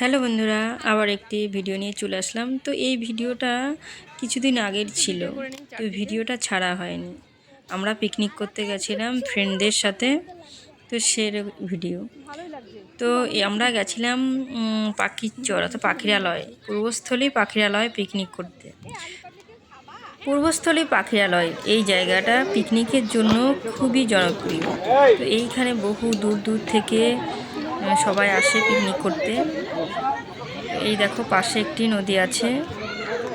Hello বন্ধুরা, আবার একটি ভিডিও নিয়ে চলে আসলাম। তো এই ভিডিওটা কিছুদিন আগের ছিল, তো ভিডিওটা ছাড়া হয়নি। আমরা পিকনিক করতে গেছিলাম ফ্রেন্ডদের সাথে, তো সে ভিডিও। তো আমরা গেছিলাম পাখির চর অর্থাৎ পাখিরালয় পূর্বস্থলী পাখিরালয় পিকনিক করতে। পূর্বস্থলী পাখিরালয় এই জায়গাটা পিকনিকের জন্য খুবই জনপ্রিয়। তো এইখানে বহু দূর দূর থেকে সবাই আসে পিকনিক করতে। এই দেখো পাশে একটি নদী আছে।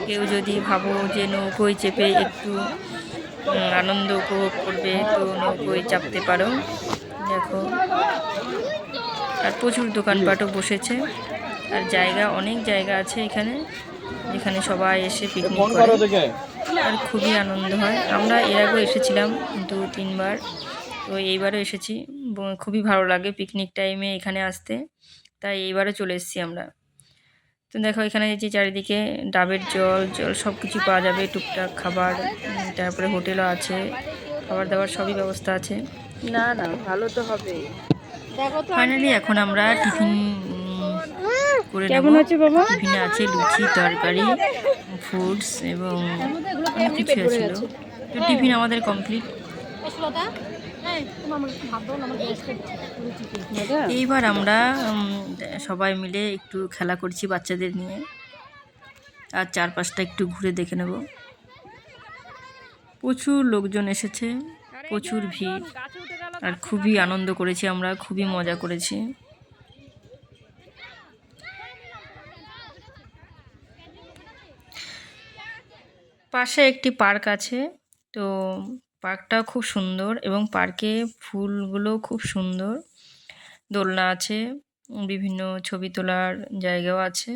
কেউ যদি ভাবো যে নৌকোয় চেপে একটু আনন্দ উপভোগ করবে তো নৌকোয় চাপতে পারো। দেখো আর প্রচুর দোকানপাটও বসেছে। আর জায়গা অনেক জায়গা আছে এখানে যেখানে সবাই এসে পিকনিক করে। আর খুবই আনন্দ হয়। আমরা এর আগেও এসেছিলাম দু তিনবার। তো এইবারও এসেছি। খুবই ভালো লাগে পিকনিক টাইমে এখানে আসতে। তাই এইবারও চলে এসেছি আমরা। তো দেখো এখানে যে চারিদিকে ডাবের জল জল সব কিছু পাওয়া যাবে টুকটাক খাবার তারপরে হোটেলও আছে খাবার দাবার সবই ব্যবস্থা আছে। না না ভালো তো হবে। ফাইনালি এখন আমরা টিফিন করে কেমন আছে বাবা? টিফিনে আছে লুচি তরকারি ফ্রুটস এবং অনেক কিছু ছিল। তো টিফিন আমাদের কমপ্লিট এইবার আমরা সবাই মিলে একটু খেলা করছি বাচ্চাদের নিয়ে। আর চারপাশটা একটু ঘুরে দেখে নেব। প্রচুর লোকজন এসেছে প্রচুর ভিড়। আর খুবই আনন্দ করেছি আমরা খুবই মজা করেছি। পাশে একটি পার্ক আছে তো পার্কটা খুব সুন্দর এবং পার্কে ফুলগুলো খুব সুন্দর। দোলনা আছে, বিভিন্ন ছবি তোলার জায়গাও আছে।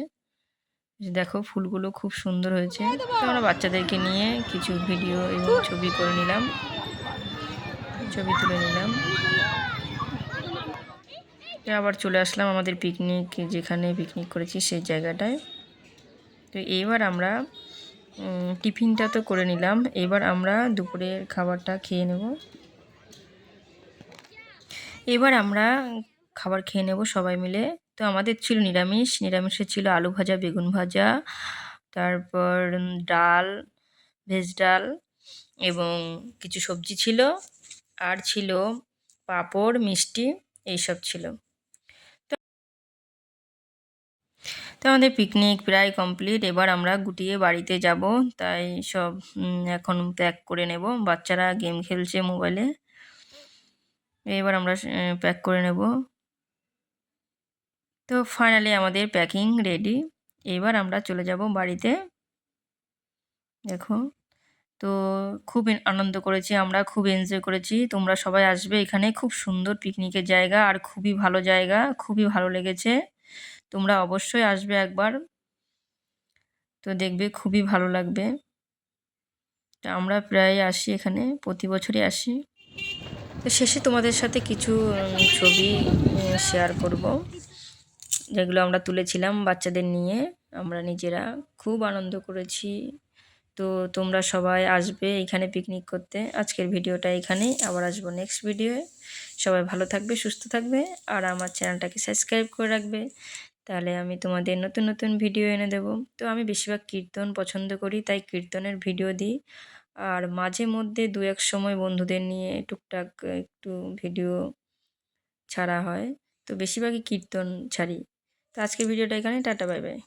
দেখো, ফুলগুলো খুব সুন্দর হয়েছে। আমরা বাচ্চাদেরকে নিয়ে কিছু ভিডিও এবং ছবি করে নিলাম। ছবি তুলে নিলাম। আবার চলে আসলাম আমাদের পিকনিক যেখানে পিকনিক করেছি সেই জায়গাটায়। তো এইবার আমরা টিফিনটা তো করে নিলাম। এবার আমরা দুপুরের খাবারটা খেয়ে নেব। এবার আমরা খাবার খেয়ে নেব সবাই মিলে। তো আমাদের ছিল নিরামিষ। নিরামিষে ছিল আলু ভাজা, বেগুন ভাজা, তারপর ডাল, ভেজ ডাল এবং কিছু সবজি ছিল। আর ছিল পাঁপড়, মিষ্টি, এইসব ছিল। তো আমাদের পিকনিক প্রায় কমপ্লিট এবার আমরা গুটিয়ে বাড়িতে যাব, তাই সব এখন প্যাক করে নেব। বাচ্চারা গেম খেলছে মোবাইলে এবার আমরা প্যাক করে নেব। তো ফাইনালি আমাদের প্যাকিং রেডি এবার আমরা চলে যাব বাড়িতে। দেখো, তো খুব আনন্দ করেছি আমরা, খুব এনজয় করেছি। তোমরা সবাই আসবে এখানে। খুব সুন্দর পিকনিকের জায়গা আর খুবই ভালো জায়গা, খুবই ভালো লেগেছে। তোমরা অবশ্যই আসবে একবার। তো দেখবে খুবই ভালো লাগবে। তো আমরা প্রায় আসি এখানে, প্রতি বছরই আসি। তো শেষে তোমাদের সাথে কিছু ছবি শেয়ার করব। যেগুলো আমরা তুলেছিলাম বাচ্চাদের নিয়ে, আমরা নিজেরা খুব আনন্দ করেছি। তো তোমরা সবাই আসবে এখানে পিকনিক করতে। আজকের ভিডিওটা এখানেই, আবার আসব নেক্সট ভিডিওয়ে সবাই ভালো থাকবে, সুস্থ থাকবে, আর আমার চ্যানেলটাকে সাবস্ক্রাইব করে রাখবে। তাহলে আমি তোমাদের নতুন নতুন ভিডিও এনে দেবো। তো আমি বেশিরভাগ কীর্তন পছন্দ করি, তাই কীর্তনের ভিডিও দিই। আর মাঝে মধ্যে দু এক সময় বন্ধুদের নিয়ে টুকটাক একটু ভিডিও ছাড়া হয়। তো বেশিরভাগই কীর্তন ছাড়ি। তো আজকের ভিডিওটা এখানে টাটা বাই বাই